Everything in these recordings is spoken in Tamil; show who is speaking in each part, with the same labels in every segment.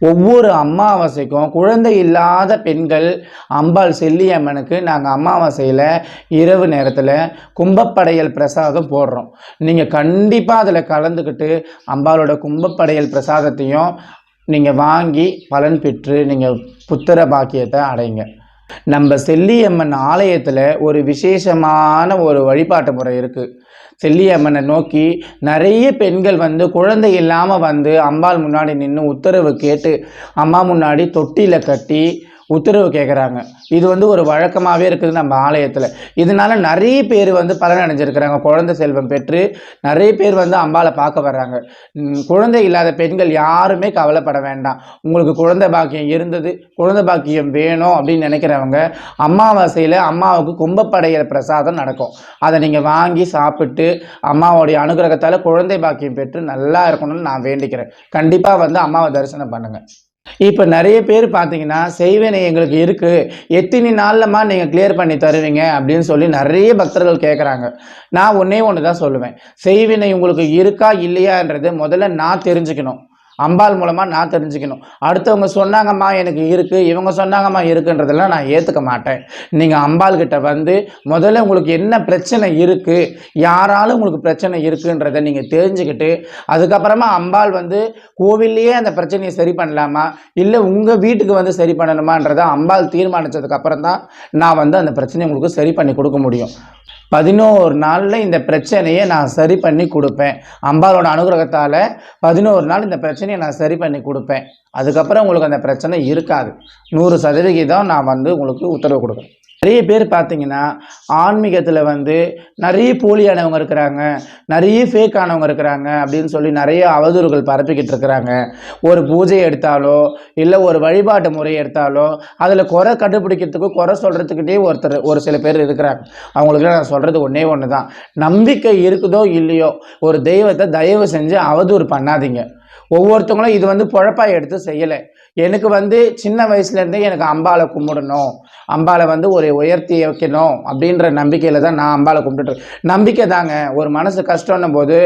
Speaker 1: ஒவ்வொரு அமாவாசைக்கும் குழந்தை இல்லாத பெண்கள் அம்பாள் செல்லியம்மனுக்கு நாங்கள் அமாவாசையில் இரவு நேரத்தில் கும்பப்படையல் பிரசாதம் போடுறோம். நீங்கள் கண்டிப்பாக அதில் கலந்துக்கிட்டு அம்பாளோட கும்பப்படையல் பிரசாதத்தையும் நீங்கள் வாங்கி பலன் பெற்று நீங்கள் புத்திர பாக்கியத்தை அடைங்க. நம்ம செல்லியம்மன் ஆலயத்தில் ஒரு விசேஷமான ஒரு வழிபாட்டு முறை இருக்குது செல்லியம்மனை நோக்கி நிறைய பெண்கள் வந்து குழந்தை இல்லாமல் வந்து அம்பாள் முன்னாடி நின்று உத்தரவு கேட்டு அம்மா முன்னாடி தொட்டியில் கட்டி உத்தரவு கேட்குறாங்க இது வந்து ஒரு வழக்கமாகவே இருக்குது நம்ம ஆலயத்தில். இதனால நிறைய பேர் வந்து பலன் அடைஞ்சிருக்கிறாங்க. குழந்தை செல்வம் பெற்று நிறைய பேர் வந்து அம்பாவை பார்க்க வர்றாங்க. குழந்தை இல்லாத பெண்கள் யாருமே கவலைப்பட வேண்டாம். உங்களுக்கு குழந்தை பாக்கியம் இருந்தது குழந்தை பாக்கியம் வேணும் அப்படின்னு நினைக்கிறவங்க அமாவாசையில் அம்மாவுக்கு கும்பப்படையிற பிரசாதம் நடக்கும். அதை நீங்கள் வாங்கி சாப்பிட்டு அம்மாவோடைய அனுகிரகத்தால் குழந்தை பாக்கியம் பெற்று நல்லா இருக்கணும்னு நான் வேண்டிக்கிறேன். கண்டிப்பாக வந்து அம்மாவை தரிசனம் பண்ணுங்கள் இப்போ நிறைய பேர் பார்த்தீங்கன்னா செய்வேனை எங்களுக்கு இருக்குது எத்தனை நாள்லமா நீங்கள் கிளியர் பண்ணி தருவீங்க அப்படின்னு சொல்லி நிறைய பக்தர்கள் கேட்குறாங்க நான் ஒன்றே ஒன்று தான் சொல்லுவேன். செய்வினை உங்களுக்கு இருக்கா இல்லையான்றது முதல்ல நான் தெரிஞ்சுக்கணும். அம்பாள் மூலமாக நான் தெரிஞ்சுக்கணும். அடுத்தவங்க சொன்னாங்கம்மா எனக்கு இருக்குது இவங்க சொன்னாங்கம்மா இருக்குன்றதெல்லாம் நான் ஏற்றுக்க மாட்டேன். நீங்கள் அம்பாள் கிட்ட வந்து முதல்ல உங்களுக்கு என்ன பிரச்சனை இருக்குது யாராலும் உங்களுக்கு பிரச்சனை இருக்குன்றதை நீங்கள் தெரிஞ்சுக்கிட்டு அதுக்கப்புறமா அம்பாள் வந்து கோவில்லையே அந்த பிரச்சனையை சரி பண்ணலாமா? இல்லை உங்கள் வீட்டுக்கு வந்து சரி பண்ணணுமான்றதை அம்பாள் தீர்மானித்ததுக்கப்புறம் தான் நான் வந்து அந்த பிரச்சனையை உங்களுக்கு சரி பண்ணி கொடுக்க முடியும். பதினோரு நாளில் இந்த பிரச்சனையை நான் சரி பண்ணி கொடுப்பேன். அம்பாளோட அனுகிரகத்தால் பதினோரு நாள் இந்த பிரச்சனை பிரச்சனையை நான் சரி பண்ணி கொடுப்பேன். அதுக்கப்புறம் உங்களுக்கு அந்த பிரச்சனை இருக்காது. நூறு சதவிகிதம் நான் வந்து உங்களுக்கு உத்தரவு கொடுக்குறேன். நிறைய பேர் பார்த்தீங்கன்னா ஆன்மீகத்தில் வந்து நிறைய போலியானவங்க இருக்கிறாங்க நிறைய ஃபேக் ஆனவங்க இருக்கிறாங்க அப்படின்னு சொல்லி நிறைய அவதூறுகள் பரப்பிக்கிட்டு இருக்கிறாங்க. ஒரு பூஜை எடுத்தாலோ இல்லை ஒரு வழிபாட்டு முறை எடுத்தாலோ அதில் குறை கண்டுபிடிக்கிறதுக்கு குறை சொல்கிறதுக்கிட்டே ஒருத்தர் ஒரு சில பேர் இருக்கிறாங்க. அவங்களுக்கு நான் சொல்கிறது ஒன்றே ஒன்று தான் நம்பிக்கை இருக்குதோ இல்லையோ ஒரு தெய்வத்தை தயவு செஞ்சு அவதூறு பண்ணாதீங்க. ஒவ்வொருத்தவங்களும் இது வந்து பொழப்பாக எடுத்து செய்யலை. எனக்கு வந்து சின்ன வயசுலேருந்தே எனக்கு அம்பாளை கும்பிடணும் அம்பாளை வந்து ஒரு உயர்த்தி வைக்கணும் அப்படின்ற நம்பிக்கையில் தான் நான் அம்பாளை கும்பிட்டுருக்கேன் நம்பிக்கை தாங்க. ஒரு மனசு கஷ்டம்னும் போது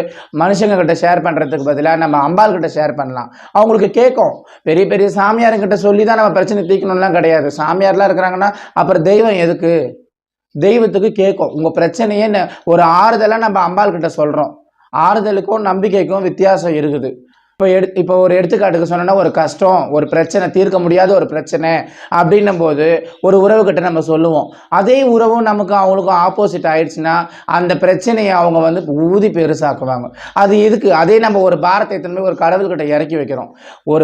Speaker 1: மனுஷங்கக்கிட்ட ஷேர் பண்ணுறதுக்கு பதிலாக நம்ம அம்பாள்கிட்ட ஷேர் பண்ணலாம். அவங்களுக்கு கேட்கும். பெரிய பெரிய சாமியாருங்கிட்ட சொல்லி தான் நம்ம பிரச்சனை தீர்க்கணும்லாம் கிடையாது. சாமியார்லாம் இருக்கிறாங்கன்னா அப்புறம் தெய்வம் எதுக்கு? தெய்வத்துக்கு கேட்கும். உங்கள் பிரச்சனையே ஒரு ஆறுதலாக நம்ம அம்பாள்கிட்ட சொல்கிறோம் ஆறுதலுக்கும் நம்பிக்கைக்கும் வித்தியாசம் இருக்குது. இப்போ எடு இப்போ ஒரு எடுத்துக்காட்டுக்கு சொன்னோன்னா ஒரு கஷ்டம் ஒரு பிரச்சனை தீர்க்க முடியாத ஒரு பிரச்சனை அப்படின்னும் போது ஒரு உறவுகிட்ட நம்ம சொல்லுவோம். அதே உறவும் நமக்கு அவங்களுக்கும் ஆப்போசிட் ஆயிடுச்சுன்னா அந்த பிரச்சனையை அவங்க வந்து ஊதி பெருசாக்குவாங்க. அது எதுக்கு? அதே நம்ம ஒரு பாரத்தை எத்தனை ஒரு கடவுள்கிட்ட இறக்கி வைக்கிறோம். ஒரு